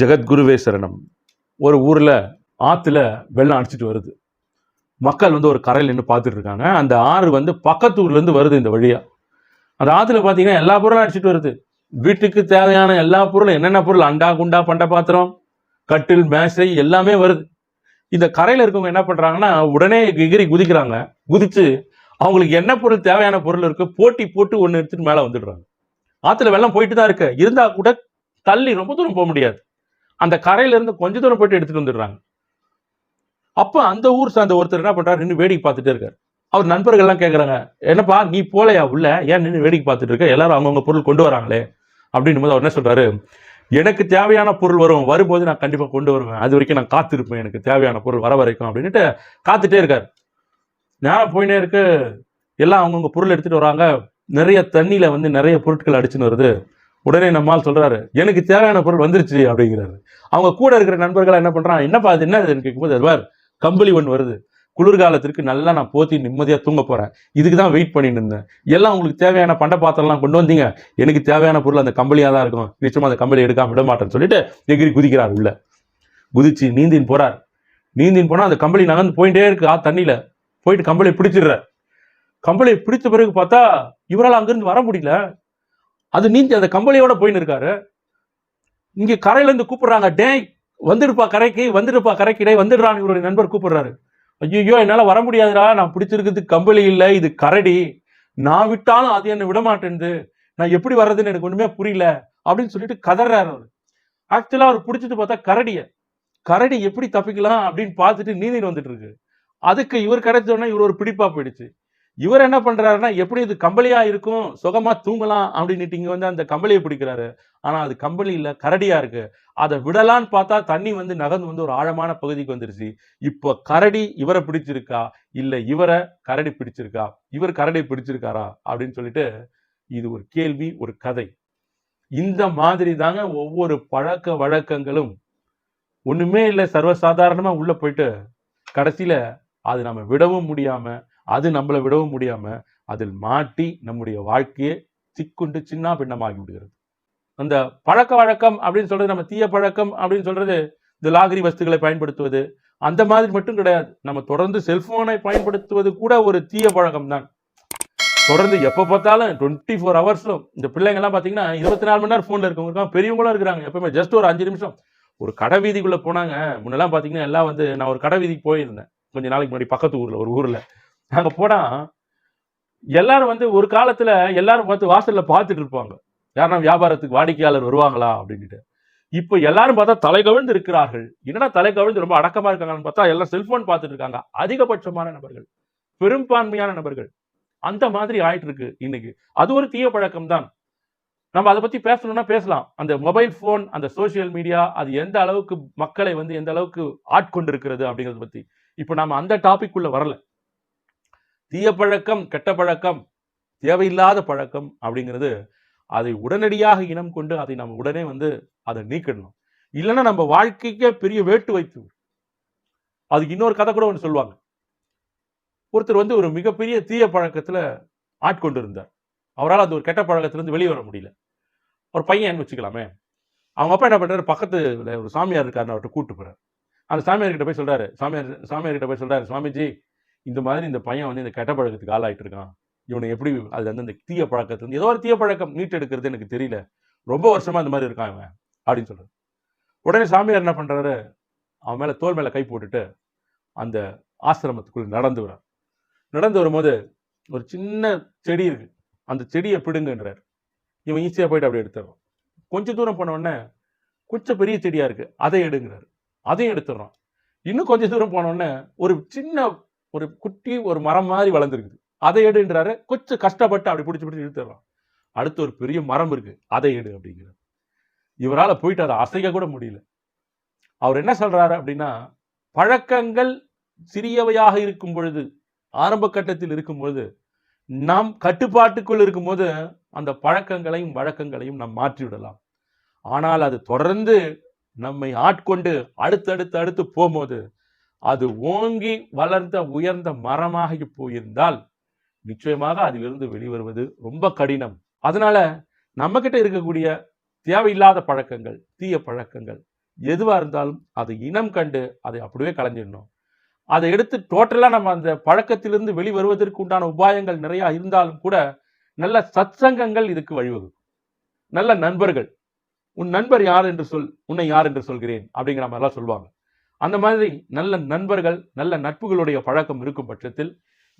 ஜெகத்குருவே சரணம். ஒரு ஊரில் ஆற்றுல வெள்ளம் அடிச்சிட்டு வருது. மக்கள் வந்து ஒரு கரையில் நின்று பார்த்துட்டு இருக்காங்க. அந்த ஆறு வந்து பக்கத்து ஊர்லேருந்து வருது இந்த வழியாக அந்த ஆற்றுல பார்த்தீங்கன்னா எல்லா பொருளும் அடிச்சிட்டு வருது. வீட்டுக்கு தேவையான எல்லா பொருளும் என்னென்ன பொருள்? அண்டா குண்டா பண்ட பாத்திரம் கட்டில் மேசை எல்லாமே வருது. இந்த கரையில் இருக்கவங்க என்ன பண்ணுறாங்கன்னா உடனே எகிரி குதிக்கிறாங்க. குதித்து அவங்களுக்கு என்ன பொருள் தேவையான பொருள் இருக்கு போட்டி போட்டு ஒன்று எடுத்துட்டு மேலே வந்துடுறாங்க. ஆற்றுல வெள்ளம் போயிட்டு தான் இருக்கு. இருந்தால் கூட தள்ளி ரொம்ப தூரம் போக முடியாது. அந்த கரையில இருந்து கொஞ்ச தூரம் போயிட்டு எடுத்துட்டு வந்துடுறாங்க. அப்போ அந்த ஊர் சார்ந்த ஒருத்தர் என்ன பண்ணுறாரு நின்று வேடிக்கை பார்த்துட்டே இருக்காரு. அவர் நண்பர்கள் எல்லாம் என்னப்பா நீ போலையா உள்ள? ஏன் நின்று வேடிக்கை பார்த்துட்டு இருக்க? எல்லாரும் அவங்கவுங்க பொருள் கொண்டு வராங்களே? அப்படின்னும் போது அவர் என்ன சொல்றாரு எனக்கு தேவையான பொருள் வரும். வரும்போது நான் கண்டிப்பாக கொண்டு வருவேன். அது வரைக்கும் நான் காத்திருப்பேன். எனக்கு தேவையான பொருள் வர வரைக்கும் அப்படின்ட்டு காத்துட்டே இருக்காரு. நேரம் போயினே இருக்கு. எல்லாம் அவங்கவுங்க பொருள் எடுத்துட்டு வராங்க. நிறைய தண்ணியில வந்து நிறைய பொருட்கள் அடிச்சுன்னு வருது. உடனே நம்மால் சொல்றாரு எனக்கு தேவையான பொருள் வந்துருச்சு அப்படிங்கிறாரு. அவங்க கூட இருக்கிற நண்பர்களாக என்ன பண்ணுறான் என்னப்பா அது என்ன இதுன்னு கேட்கும்போது அதுவார் கம்பளி ஒன்று வருது. குளிர்காலத்திற்கு நல்லா நான் போத்தி நிம்மதியாக தூங்க போகிறேன் இதுக்கு தான் வெயிட் பண்ணிட்டு இருந்தேன். எல்லாம் உங்களுக்கு தேவையான பண்ட பாத்திரம்லாம் கொண்டு வந்தீங்க. எனக்கு தேவையான பொருள் அந்த கம்பளியாக தான் இருக்கும். நிச்சயமாக அந்த கம்பளி எடுக்காம விட மாட்டேன்னு சொல்லிட்டு எகிரி குதிக்கிறார் உள்ள. குதிச்சு நீந்தின் போகிறார் நீந்தின் போனால் அந்த கம்பளி நகர்ந்து போயிட்டே இருக்கு ஆ தண்ணியில். போயிட்டு கம்பளியை பிடிச்சிடுறார். கம்பளியை பிடிச்ச பிறகு பார்த்தா இவரால் அங்கேருந்து வர முடியல. அது நீந்தி அந்த கம்பளியோட போயின்னு இருக்காரு. இங்கே கரையிலேருந்து கூப்பிடுறாங்க டேய் வந்துடுப்பா கரைக்கு வந்துடுப்பா கரைக்கு டேய் வந்துடுறான்னு இவருடைய நண்பர் கூப்பிடுறாரு. ஐயோ என்னால் வர முடியாதுடா நான் பிடிச்சிருக்கிறது கம்பளி இல்லை இது கரடி. நான் விட்டாலும் அது என்ன விட மாட்டேன்து நான் எப்படி வர்றதுன்னு எனக்கு ஒன்றுமே புரியல அப்படின்னு சொல்லிட்டு கதறாரு அவர். ஆக்சுவலாக அவர் பிடிச்சிட்டு பார்த்தா கரடியை. கரடி எப்படி தப்பிக்கலாம் அப்படின்னு பார்த்துட்டு நீந்திட்டு வந்துட்டு இருக்கு. அதுக்கு இவர் கிடைச்சோன்னா இவர் ஒரு பிடிப்பா போயிடுச்சு. இவர் என்ன பண்றாருன்னா எப்படி இது கம்பளியா இருக்கும் சுகமா தூங்கலாம் அப்படின்னுட்டு இங்க வந்து அந்த கம்பளியை பிடிக்கிறாரு. ஆனா அது கம்பளி இல்ல கரடியா இருக்கு. அதை விடலான்னு பார்த்தா தண்ணி வந்து நகர்ந்து வந்து ஒரு ஆழமான பகுதிக்கு வந்துருச்சு. இப்போ கரடி இவரை பிடிச்சிருக்கா? இல்ல இவரை கரடி பிடிச்சிருக்கா? இவர் கரடி பிடிச்சிருக்காரா? அப்படின்னு சொல்லிட்டு இது ஒரு கேள்வி ஒரு கதை. இந்த மாதிரி தாங்க ஒவ்வொரு பழக்க வழக்கங்களும் ஒண்ணுமே இல்லை சர்வசாதாரணமா உள்ள போயிட்டு கடைசியில அது நம்ம விடவும் முடியாம அது நம்மளை விடவும் முடியாமல் அதில் மாட்டி நம்முடைய வாழ்க்கையை சிக்குண்டு சின்ன பின்னமாகி விடுகிறது. அந்த பழக்க வழக்கம் அப்படின்னு சொல்றது நம்ம தீய பழக்கம் அப்படின்னு சொல்றது இந்த லாகரி வஸ்துகளை பயன்படுத்துவது அந்த மாதிரி மட்டும் கிடையாது. நம்ம தொடர்ந்து செல்போனை பயன்படுத்துவது கூட ஒரு தீய பழக்கம் தான் தொடர்ந்து எப்போ பார்த்தாலும் டுவெண்ட்டி ஃபோர் ஹவர்ஸும் இந்த பிள்ளைங்கள்லாம் பார்த்தீங்கன்னா இருபத்தி நாலு மணி நேரம் ஃபோனில் இருக்கவங்க இருக்காங்க. பெரியவங்களும் இருக்கிறாங்க. எப்பவுமே ஜஸ்ட் ஒரு அஞ்சு நிமிஷம். ஒரு கடை வீதிக்குள்ளே போனாங்க. முன்னெல்லாம் பார்த்தீங்கன்னா எல்லாம் வந்து நான் ஒரு கடை வீதிக்கு போயிருந்தேன். கொஞ்சம் நாளைக்கு முன்னாடி பக்கத்து ஊரில் ஒரு ஊரில். அங்கே போனால் எல்லாரும் வந்து ஒரு காலத்தில் எல்லாரும் பார்த்து வாசல்ல பார்த்துட்டு இருப்பாங்க. யாருன்னா வியாபாரத்துக்கு வாடிக்கையாளர் வருவாங்களா அப்படின்ட்டு இப்போ எல்லாரும் பார்த்தா தலை கவிழ்ந்து இருக்கிறார்கள். என்னடா தலை கவிழ்ந்து ரொம்ப அடக்கமா இருக்காங்கன்னு பார்த்தா எல்லாம் செல்போன் பார்த்துட்டு இருக்காங்க. அதிகபட்சமான நபர்கள் பெரும்பான்மையான நபர்கள். அந்த மாதிரி ஆயிட்டு இருக்கு இன்னைக்கு. அது ஒரு தீய பழக்கம் தான். நம்ம அதை பத்தி பேசணும்னா பேசலாம். அந்த மொபைல் போன் அந்த சோசியல் மீடியா அது எந்த அளவுக்கு மக்களை வந்து எந்த அளவுக்கு ஆட்கொண்டு இருக்கிறது அப்படிங்கறத பத்தி. இப்போ நம்ம அந்த டாபிக் உள்ள வரல. தீய பழக்கம் கெட்ட பழக்கம் தேவையில்லாத பழக்கம் அப்படிங்கிறது அதை உடனடியாக இனம் கொண்டு அதை நம்ம உடனே வந்து அதை நீக்கிடணும். இல்லைன்னா நம்ம வாழ்க்கைக்கே பெரிய வேட்டு வைத்து அதுக்கு இன்னொரு கதை கூட ஒன்று சொல்லுவாங்க. ஒருத்தர் வந்து ஒரு மிகப்பெரிய தீய பழக்கத்தில் ஆட்கொண்டு இருந்தார் அவரால் அந்த ஒரு கெட்ட பழக்கத்திலேருந்து வெளியே வர முடியல. ஒரு பையன் வச்சுக்கலாமே. அவங்க அப்பா என்ன பண்றாரு? பக்கத்துல ஒரு சாமியார் இருக்காருன்னு அவர்கிட்ட கூட்டு போறாரு. அந்த சாமியார் கிட்ட போய் சொல்றாரு. சாமியார் சாமியார் கிட்ட போய் சொல்றாரு. சுவாமிஜி இந்த மாதிரி இந்த பையன் வந்து இந்த கெட்ட பழக்கத்துக்கு ஆளாயிட்டு இருக்கான் இவனை எப்படி அது வந்து அந்த தீய பழக்கத்து ஏதோ ஒரு தீய பழக்கம் மீட்டு எடுக்கிறது எனக்கு தெரியல. ரொம்ப வருஷமா இந்த மாதிரி இருக்கான் இவன் அப்படின்னு சொல்றாரு. உடனே சாமியார் என்ன பண்றாரு? அவன் மேல தோல் மேல கை போட்டுட்டு அந்த ஆசிரமத்துக்குள் நடந்து வரார் நடந்து வரும்போது ஒரு சின்ன செடி இருக்கு. அந்த செடியை பிடுங்கன்றார். இவன் ஈஸியாக போயிட்டு அப்படியே எடுத்துடுறான். கொஞ்சம் தூரம் போன உடனே கொஞ்சம் பெரிய செடியாக இருக்குது அதை எடுங்கிறாரு. அதையும் எடுத்துடுறான். இன்னும் கொஞ்சம் தூரம் போன உடனே ஒரு சின்ன ஒரு குட்டி ஒரு மரம் மாதிரி வளர்ந்துருக்குது. அதை எடுன்றாரு கொஞ்சம் கஷ்டப்பட்டு அப்படி பிடிச்சி பிடிச்சி இழுத்துடுறான் அடுத்து ஒரு பெரிய மரம் இருக்கு. அதை எடு அப்படிங்கிறார். இவரால் போயிட்டு அதை அசைக்க கூட முடியல. அவர் என்ன சொல்றாரு அப்படின்னா பழக்கங்கள் சிறியவையாக இருக்கும் பொழுது ஆரம்ப கட்டத்தில் இருக்கும் பொழுது நாம் கட்டுப்பாட்டுக்குள் இருக்கும்போது அந்த பழக்கங்களையும் வழக்கங்களையும் நாம் மாற்றி விடலாம் ஆனால் அது தொடர்ந்து நம்மை ஆட்கொண்டு அடுத்தடுத்து அடுத்து போகும்போது அது ஓங்கி வளர்ந்த உயர்ந்த மரமாகி போயிருந்தால் நிச்சயமாக அதிலிருந்து வெளிவருவது ரொம்ப கடினம். அதனால நம்ம கிட்ட இருக்கக்கூடிய தேவையில்லாத பழக்கங்கள் தீய பழக்கங்கள் எதுவாக இருந்தாலும் அதை இனம் கண்டு அதை அப்படியே களைஞ்சிடணும். அதை எடுத்து டோட்டலாக நம்ம அந்த பழக்கத்திலிருந்து வெளிவருவதற்கு உண்டான உபாயங்கள் நிறையா இருந்தாலும் கூட நல்ல சத்சங்கங்கள் இதுக்கு வழிவகுக்கும். நல்ல நண்பர்கள் உன் நண்பர் யார் என்று சொல் உன்னை யார் என்று சொல்கிறேன் அப்படிங்கிற மாதிரிலாம் சொல்லுவாங்க. அந்த மாதிரி நல்ல நண்பர்கள் நல்ல நட்புகளுடைய பழக்கம் இருக்கும் பட்சத்தில்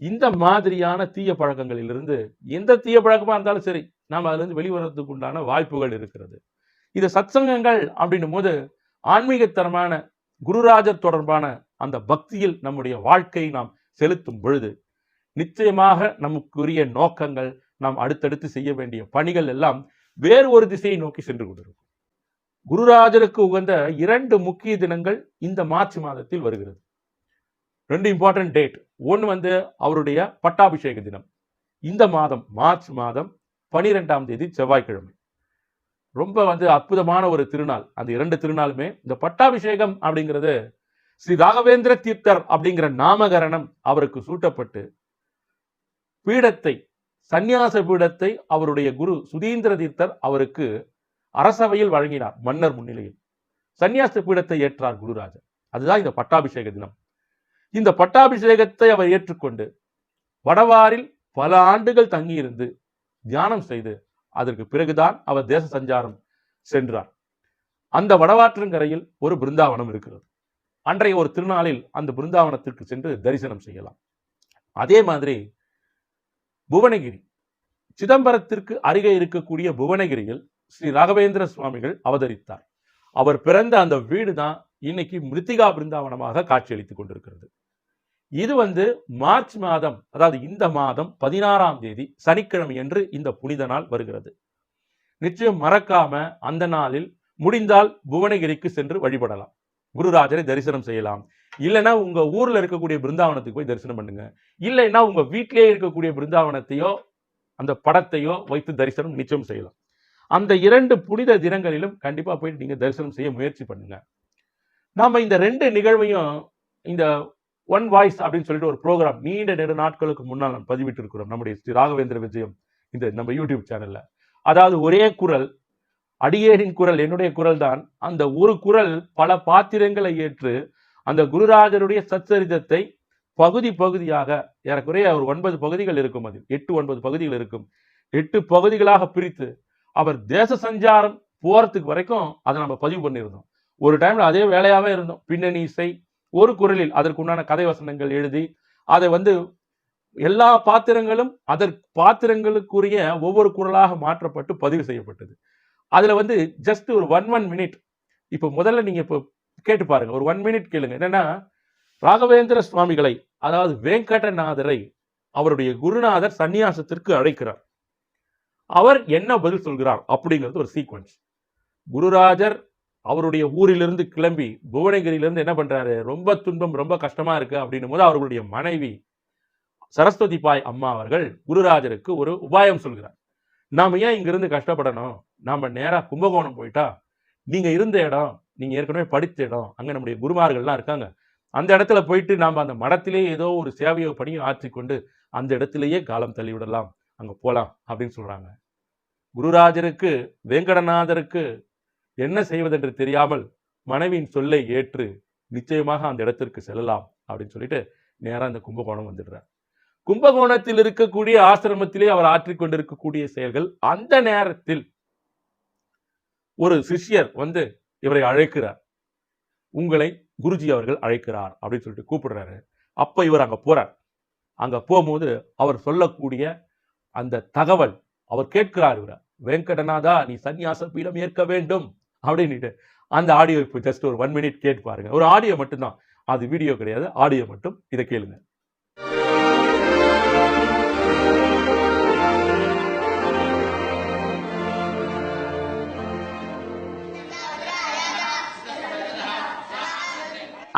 இந்த மாதிரியான தீய பழக்கங்களிலிருந்து எந்த தீய பழக்கமா இருந்தாலும் சரி நாம் அதிலிருந்து வெளிவரத்துக்கு உண்டான வாய்ப்புகள் இருக்கிறது. இது சத்சங்கங்கள் அப்படின்னும் போது ஆன்மீகத்தரமான குருராஜர் தொடர்பான அந்த பக்தியில் நம்முடைய வாழ்க்கையை நாம் செலுத்தும் பொழுது நிச்சயமாக நமக்குரிய நோக்கங்கள் நாம் அடுத்தடுத்து செய்ய வேண்டிய பணிகள் எல்லாம் வேறு ஒரு திசையை நோக்கி சென்று கொண்டிருக்கும். குருராஜருக்கு உகந்த இரண்டு முக்கிய தினங்கள் இந்த மார்ச் மாதத்தில் வருகிறது. ரெண்டு இம்பார்ட்டன்ட் டேட் ஒன்று வந்து அவருடைய பட்டாபிஷேக தினம். இந்த மாதம் மார்ச் மாதம் பனிரெண்டாம் தேதி செவ்வாய்க்கிழமை. ரொம்ப வந்து அற்புதமான ஒரு திருநாள். அந்த இரண்டு திருநாளுமே இந்த பட்டாபிஷேகம் அப்படிங்கிறது ஸ்ரீ ராகவேந்திர தீர்த்தர் அப்படிங்கிற நாமகரணம் அவருக்கு சூட்டப்பட்டு பீடத்தை சந்நியாச பீடத்தை அவருடைய குரு சுதீந்திர தீர்த்தர் அவருக்கு அரசவையில் வழங்கினார் மன்னர் முன்னிலையில். சந்நியாச பீடத்தை ஏற்றார் குருராஜர். அதுதான் இந்த பட்டாபிஷேக தினம். இந்த பட்டாபிஷேகத்தை அவர் ஏற்றுக்கொண்டு வடவாரில் பல ஆண்டுகள் தங்கியிருந்து தியானம் செய்து அதற்கு பிறகுதான் அவர் தேச சஞ்சாரம் சென்றார். அந்த வடவாற்றங்கரையில் ஒரு பிருந்தாவனம் இருக்கிறது. அன்றைய ஒரு திருநாளில் அந்த பிருந்தாவனத்திற்கு சென்று தரிசனம் செய்யலாம். அதே மாதிரி புவனகிரி. சிதம்பரத்திற்கு அருகே இருக்கக்கூடிய புவனகிரியில் ஸ்ரீ ராகவேந்திர சுவாமிகள் அவதரித்தார். அவர் பிறந்த அந்த வீடு தான் இன்னைக்கு மிருத்திகா பிருந்தாவனமாக காட்சியளித்துக் கொண்டிருக்கிறது. இது வந்து மார்ச் மாதம் அதாவது இந்த மாதம் பதினாறாம் தேதி சனிக்கிழமை என்று இந்த புனித நாள் வருகிறது. நிச்சயம் மறக்காம அந்த நாளில் முடிந்தால் புவனகிரிக்கு சென்று வழிபடலாம். குருராஜரை தரிசனம் செய்யலாம். இல்லைன்னா உங்க ஊர்ல இருக்கக்கூடிய பிருந்தாவனத்துக்கு போய் தரிசனம் பண்ணுங்க. இல்லைன்னா உங்க வீட்டிலேயே இருக்கக்கூடிய பிருந்தாவனத்தையோ அந்த படத்தையோ வைத்து தரிசனம் நிச்சயம் செய்யலாம். அந்த இரண்டு புனித தினங்களிலும் கண்டிப்பாக போய் நீங்கள் தரிசனம் செய்ய முயற்சி பண்ணுங்க. நாம் இந்த ரெண்டு நிகழ்வையும் இந்த ஒன் வாய்ஸ் அப்படின்னு சொல்லிட்டு ஒரு ப்ரோக்ராம் நீண்ட நெடு நாட்களுக்கு முன்னால் நாம் பதிவிட்டு இருக்கிறோம் நம்முடைய ஸ்ரீ ராகவேந்திர விஜயம் இந்த நம்ம யூடியூப் சேனல்ல அதாவது ஒரே குரல் அடியேரின் குரல் என்னுடைய குரல் தான். அந்த ஒரு குரல் பல பாத்திரங்களை ஏற்று அந்த குருராஜருடைய சச்சரிதத்தை பகுதி பகுதியாக ஏறக்குறைய ஒரு ஒன்பது பகுதிகள் இருக்கும் அதில். எட்டு ஒன்பது பகுதிகள் இருக்கும். எட்டு பகுதிகளாக பிரித்து அவர் தேச சஞ்சாரம் போறதுக்கு வரைக்கும் அதை நம்ம பதிவு பண்ணியிருந்தோம். ஒரு டைம்ல அதே வேலையாவே இருந்தோம். பின்னணி இசை ஒரு குரலில் அதற்குண்டான கதை வசனங்கள் எழுதி அதை வந்து எல்லா பாத்திரங்களும் அதற்கு பாத்திரங்களுக்குரிய ஒவ்வொரு குரலாக மாற்றப்பட்டு பதிவு செய்யப்பட்டது. அதுல வந்து ஜஸ்ட் ஒரு ஒன் ஒன் மினிட் இப்போ முதல்ல நீங்க இப்போ கேட்டு பாருங்க. ஒரு ஒன் மினிட் கேளுங்க. என்னன்னா ராகவேந்திர சுவாமிகளை அதாவது வேங்கடநாதரை அவருடைய குருநாதர் சன்னியாசத்திற்கு அழைக்கிறார். அவர் என்ன பதில் சொல்கிறார் அப்படிங்கிறது ஒரு சீக்வன்ஸ் குருராஜர் அவருடைய ஊரிலிருந்து கிளம்பி புவனகிரியிலிருந்து என்ன பண்றாரு? ரொம்ப துன்பம் ரொம்ப கஷ்டமா இருக்கு அப்படின்னும் போது அவர்களுடைய மனைவி சரஸ்வதி பாய் அம்மா அவர்கள் குருராஜருக்கு ஒரு உபாயம் சொல்கிறார். நாம ஏன் இங்கிருந்து கஷ்டப்படணும்? நாம நேரா கும்பகோணம் போயிட்டா நீங்க இருந்த இடம் நீங்க ஏற்கனவே படித்த இடம் அங்க நம்முடைய குருமார்கள்லாம் இருக்காங்க. அந்த இடத்துல போயிட்டு நாம அந்த மடத்திலே ஏதோ ஒரு சேவையோ பணியோ ஆற்றிக்கொண்டு அந்த இடத்திலேயே காலம் தள்ளிவிடலாம். அங்க போகலாம் அப்படின்னு சொல்றாங்க. குருராஜருக்கு வேங்கடநாதருக்கு என்ன செய்வதென்று தெரியாமல் மனைவியின் சொல்லை ஏற்று நிச்சயமாக அந்த இடத்திற்கு செல்லலாம் அப்படின்னு சொல்லிட்டு நேராக அந்த கும்பகோணம் வந்துடுறார். கும்பகோணத்தில் இருக்கக்கூடிய ஆசிரமத்திலே அவர் ஆற்றிக் கொண்டிருக்கக்கூடிய செயல்கள் அந்த நேரத்தில் ஒரு சிஷ்யர் வந்து இவரை அழைக்கிறார். உங்களை குருஜி அவர்கள் அழைக்கிறார் அப்படின்னு சொல்லிட்டு கூப்பிடுறாரு. அப்ப இவர் அங்க போறார். அங்க போகும்போது அவர் சொல்லக்கூடிய அந்த தகவல் அவர் கேட்கிறார் இவரை வெங்கடநாதா நீ சந்நியாச பீடம் ஏற்க வேண்டும் அப்படின்னுட்டு அந்த ஆடியோ இப்போ ஜஸ்ட் ஒரு ஒன் மினிட் கேட்டு பாருங்க. ஒரு ஆடியோ மட்டும்தான் அது வீடியோ கிடையாது ஆடியோ மட்டும் இதை கேளுங்க.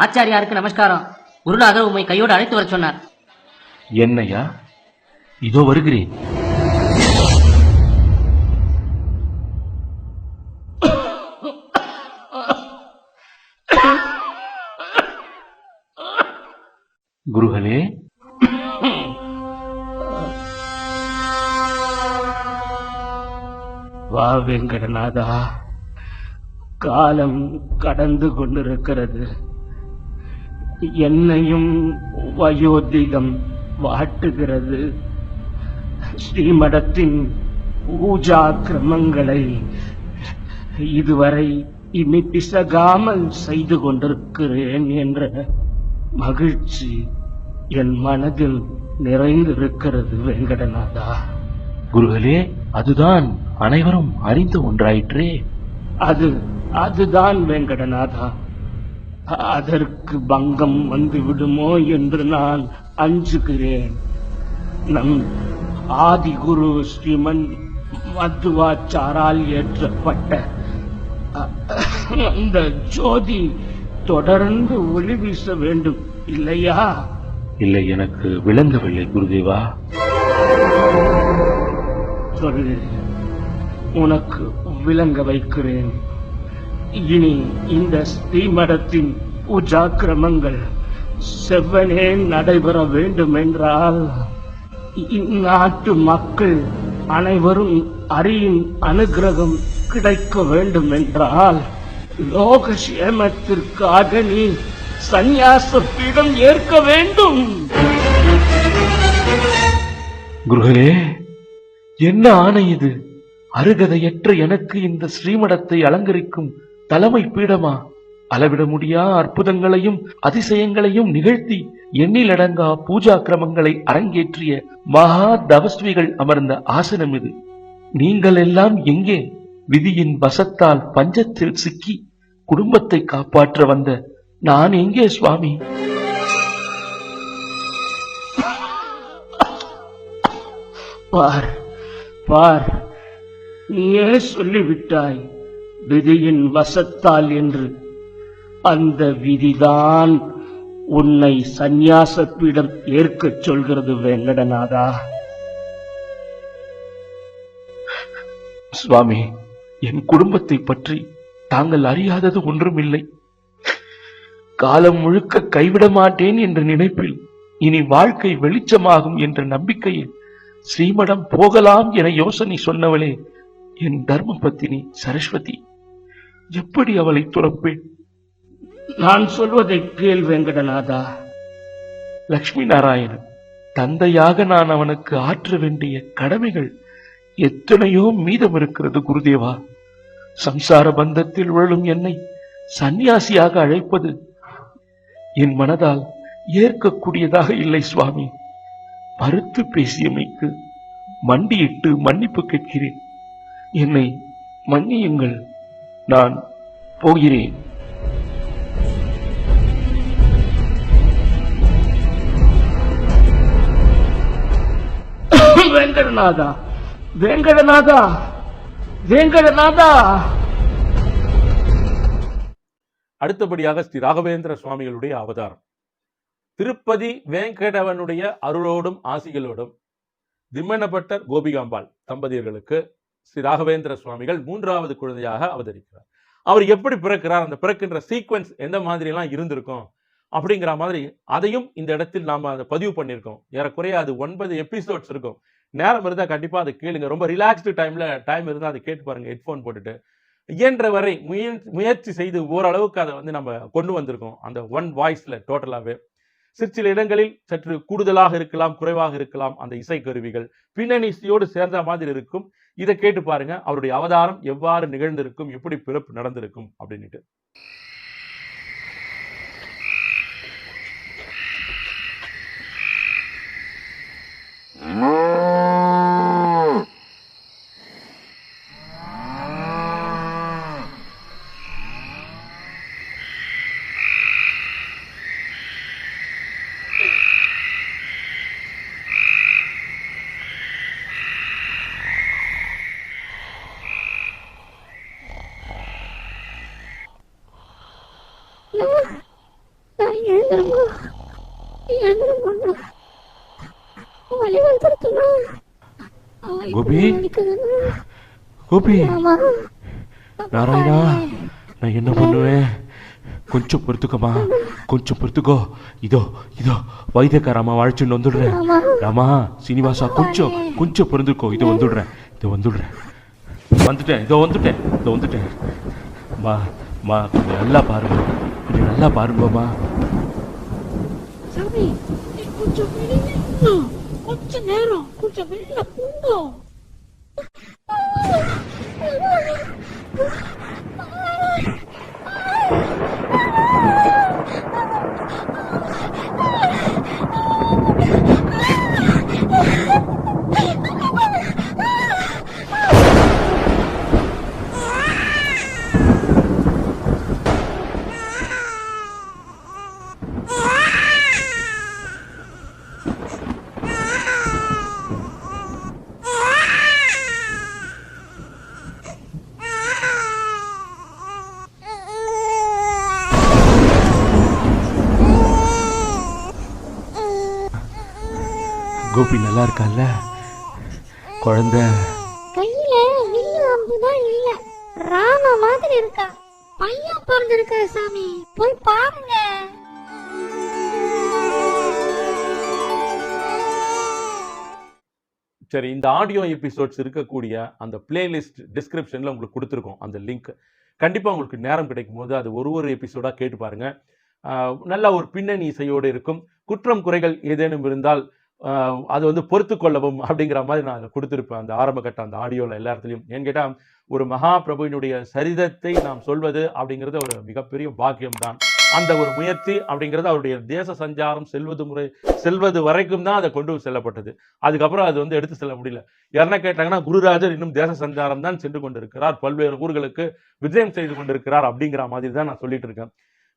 ஆச்சாரியாருக்கு நமஸ்காரம். குருநாதர் உம்மை கையோடு அழைத்து வர சொன்னார். என்னையா? இதோ வருகிறேன். குருகளே வா வெங்கடநாதா. காலம் கடந்து கொண்டிருக்கிறது. என்னையும் வயோதிகம் வாட்டுகிறது. ஸ்ரீமடத்தின் பூஜா கிரமங்களை இதுவரை இனி பிசகாமல் செய்து கொண்டிருக்கிறேன் என்ற மகிழ்ச்சி என் மனதில் நிறைந்திருக்கிறது வெங்கடநாதா. குருகளே அதுதான் அனைவரும் அறிந்த ஒன்றாயிற்றே. அது அதுதான் வெங்கடநாதா. அதற்கு பங்கம் வந்து விடுமோ என்று நான் அஞ்சுகிறேன். நம் ஆதிகுரு ஸ்ரீமன் மத்துவாச்சாரால் ஏற்றப்பட்ட அந்த ஜோதி தொடர்ந்து ஒளி வீச வேண்டும் இல்லையா? இல்லை எனக்கு விளங்கவில்லை குருதேவா. உனக்கு விளங்க வைக்கிறேன். இனி இந்த ஸ்ரீமடத்தின் பூஜா கிரமங்கள் செவ்வனே நடைபெற வேண்டும் என்றால் இந்நாட்டு மக்கள் அனைவரும் அறியும் அனுகிரகம் கிடைக்க வேண்டும் என்றால் லோகசேமத்திற்காக நீ சந்நியாச பீடம் ஏற்க வேண்டும். குருகளே என்ன ஆணை இது? அருகதையற்ற எனக்கு இந்த ஸ்ரீமடத்தை அலங்கரிக்கும் தலைமை பீடமா? அளவிட முடியா அற்புதங்களையும் அதிசயங்களையும் நிகழ்த்தி எண்ணிலடங்கா பூஜா கிரமங்களை அரங்கேற்றிய மகா தவஸ்விகள் அமர்ந்த ஆசனம் இது. நீங்கள் எல்லாம் எங்கே விதியின் வசத்தால் பஞ்சத்தில் சிக்கி குடும்பத்தை காப்பாற்ற வந்த நான் எங்கே சுவாமி? பார் பார் நீயே சொல்லிவிட்டாய் விதியின் வசத்தால் என்று. அந்த விதிதான் உன்னை சந்நியாச ஏற்கச் சொல்கிறது வெங்கடநாதா. சுவாமி என் குடும்பத்தை பற்றி தாங்கள் அறியாதது ஒன்றுமில்லை. காலம் முழுக்க கைவிட மாட்டேன் என்ற நினைப்பில் இனி வாழ்க்கை வெளிச்சமாகும் என்ற நம்பிக்கையில் ஸ்ரீமடம் போகலாம் என யோசனை சொன்னவளே என் தர்ம பத்தினி சரஸ்வதி. எப்படி அவளை துறப்பேன்? நான் சொல்வதை கேள் வெங்கடநாதா. லக்ஷ்மி நாராயணன் தந்தையாக நான் அவனுக்கு ஆற்ற வேண்டிய கடமைகள் எத்தனையோ மீதம் இருக்கிறது குருதேவா. சம்சார பந்தத்தில் உழலும் என்னை சந்நியாசியாக அழைப்பது என் மனதால் ஏற்கக்கூடியதாக இல்லை சுவாமி. மறுத்து பேசியமைக்கு மண்டியிட்டு மன்னிப்பு கேட்கிறேன். என்னை மன்னியுங்கள் நான் போகிறேன். வேங்கடநாதா வேங்கடநாதா வேங்கடநாதா அடுத்தபடியாக ஸ்ரீ ராகவேந்திர சுவாமிகளுடைய அவதாரம். திருப்பதி வேங்கடவனுடைய அருளோடும் ஆசிகளோடும் திம்மனப்பட்டர் கோபிகாம்பாள் தம்பதியர்களுக்கு ஸ்ரீ ராகவேந்திர சுவாமிகள் மூன்றாவது குழந்தையாக அவதரிக்கிறார். அவர் எப்படி பிறக்கிறார் அந்த பிறக்கின்ற சீக்வன்ஸ் எந்த மாதிரி எல்லாம் இருந்திருக்கும் அப்படிங்கிற மாதிரி அதையும் இந்த இடத்தில் நாம அதை பதிவு பண்ணியிருக்கோம். ஏறக்குறைய அது ஒன்பது எபிசோட்ஸ் இருக்கும். நேரம் இருந்தால் கண்டிப்பாக அதை கேளுங்க. ரொம்ப ரிலாக்ஸ்டு டைம்ல டைம் இருந்தால் அதை கேட்டு பாருங்க ஹெட்ஃபோன் போட்டுட்டு. இயன்ற வரை முயற்சி முயற்சி செய்து ஓரளவுக்கு அதை வந்து நம்ம கொண்டு வந்திருக்கோம். அந்த ஒன் வாய்ஸ்ல டோட்டலாகவே சிற்சில இடங்களில் சற்று கூடுதலாக இருக்கலாம் குறைவாக இருக்கலாம் அந்த இசைக்கருவிகள். பின்னணி இசையோடு சேர்ந்த மாதிரி இருக்கும். இதை கேட்டு பாருங்க அவருடைய அவதாரம் எவ்வாறு நிகழ்ந்திருக்கும் எப்படி பிறப்பு நடந்திருக்கும் அப்படின்னுட்டு. வலி வந்துருக்குண்ணா கோபி? கோபி? நாராயணா நான் என்ன பண்ணுவேன்? கொஞ்சம் பொறுத்துக்கமா கொஞ்சம் பொறுத்துக்கோ. இதோ இதோ வைத்தியக்காரம்மா வாழ்ச்சுன்னு வந்துடுறேன். ராமா சீனிவாசா கொஞ்சம் கொஞ்சம் பொறுத்துக்கோ. இதோ வந்துடுறேன். இதோ வந்துடுறேன். வந்துட்டேன். இதோ வந்துட்டேன். இதோ வந்துட்டேன். மா மா கொஞ்சம் நல்லா பாருங்க கொஞ்சம் நல்லா பாருங்கம்மா. சாமி நீ கொஞ்சம் வெளியே இன்னும் கொஞ்ச நேரம் கொஞ்சம் கோபி நல்லா இருக்கான்ல? குழந்தை. கையில வில்லு அம்புதான் இல்ல. ராம மாதிரி இருக்கா. பையன் பிறந்திருக்கா சாமி. போய் பாருங்க. சரி இந்த ஆடியோ எபிசோட்ஸ் இருக்கக்கூடிய அந்த பிளேலிஸ்ட் டிஸ்கிரிப்ஷனில் உங்களுக்கு கொடுத்துருக்கோம் அந்த லிங்க் கண்டிப்பாக உங்களுக்கு நேரம் கிடைக்கும் போது அது ஒரு ஒரு எபிசோடாக கேட்டு பாருங்க. ஆஹ் நல்ல ஒரு பின்னணி இசையோடு இருக்கும். குற்றம் குறைகள் ஏதேனும் இருந்தால் அது வந்து பொறுத்து கொள்ளவும் அப்படிங்கிற மாதிரி நான் அதை கொடுத்துருப்பேன். அந்த ஆரம்ப கட்ட அந்த ஆடியோவில் எல்லா இடத்துலையும் ஏன்னு கேட்டால் ஒரு மகாபிரபுவினுடைய சரிதத்தை நாம் சொல்வது அப்படிங்கிறது ஒரு மிகப்பெரிய பாக்கியம் தான் அந்த ஒரு முயற்சி அப்படிங்கிறது அவருடைய தேச சஞ்சாரம் செல்வது முறை செல்வது வரைக்கும் தான் அதை கொண்டு செல்லப்பட்டது. அதுக்கப்புறம் அது வந்து எடுத்து செல்ல முடியல. யாருன்னா கேட்டாங்கன்னா குருராஜர் இன்னும் தேச சஞ்சாரம் தான் சென்று கொண்டிருக்கிறார். பல்வேறு ஊர்களுக்கு விஜயம் செய்து கொண்டிருக்கிறார் அப்படிங்கிற மாதிரி தான் நான் சொல்லிட்டு இருக்கேன்.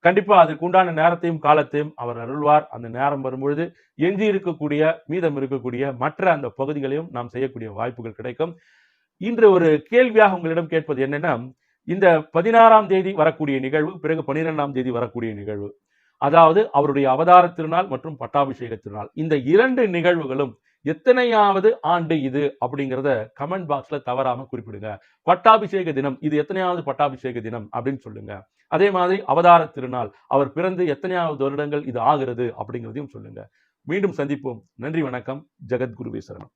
கண்டிப்பா அதுக்கு உண்டான நேரத்தையும் காலத்தையும் அவர் அருள்வார். அந்த நேரம் வரும்பொழுது எஞ்சி இருக்கக்கூடிய மீதம் இருக்கக்கூடிய மற்ற அந்த பகுதிகளையும் நாம் செய்யக்கூடிய வாய்ப்புகள் கிடைக்கும். இன்று ஒரு கேள்வியாக உங்களிடம் கேட்பது என்னன்னா இந்த பதினாறாம் தேதி வரக்கூடிய நிகழ்வு பிறகு பனிரெண்டாம் தேதி வரக்கூடிய நிகழ்வு. அதாவது அவருடைய அவதார திருநாள் மற்றும் பட்டாபிஷேக திருநாள். இந்த இரண்டு நிகழ்வுகளும் எத்தனையாவது ஆண்டு இது அப்படிங்கிறத கமெண்ட் பாக்ஸ்ல தவறாம குறிப்பிடுங்க. பட்டாபிஷேக தினம் இது எத்தனையாவது பட்டாபிஷேக தினம் அப்படின்னு சொல்லுங்க. அதே மாதிரி அவதார திருநாள் அவர் பிறந்து எத்தனையாவது வருடங்கள் இது ஆகிறது அப்படிங்கிறதையும் சொல்லுங்க. மீண்டும் சந்திப்போம். நன்றி வணக்கம். ஜெகத்குருவே சரணம்.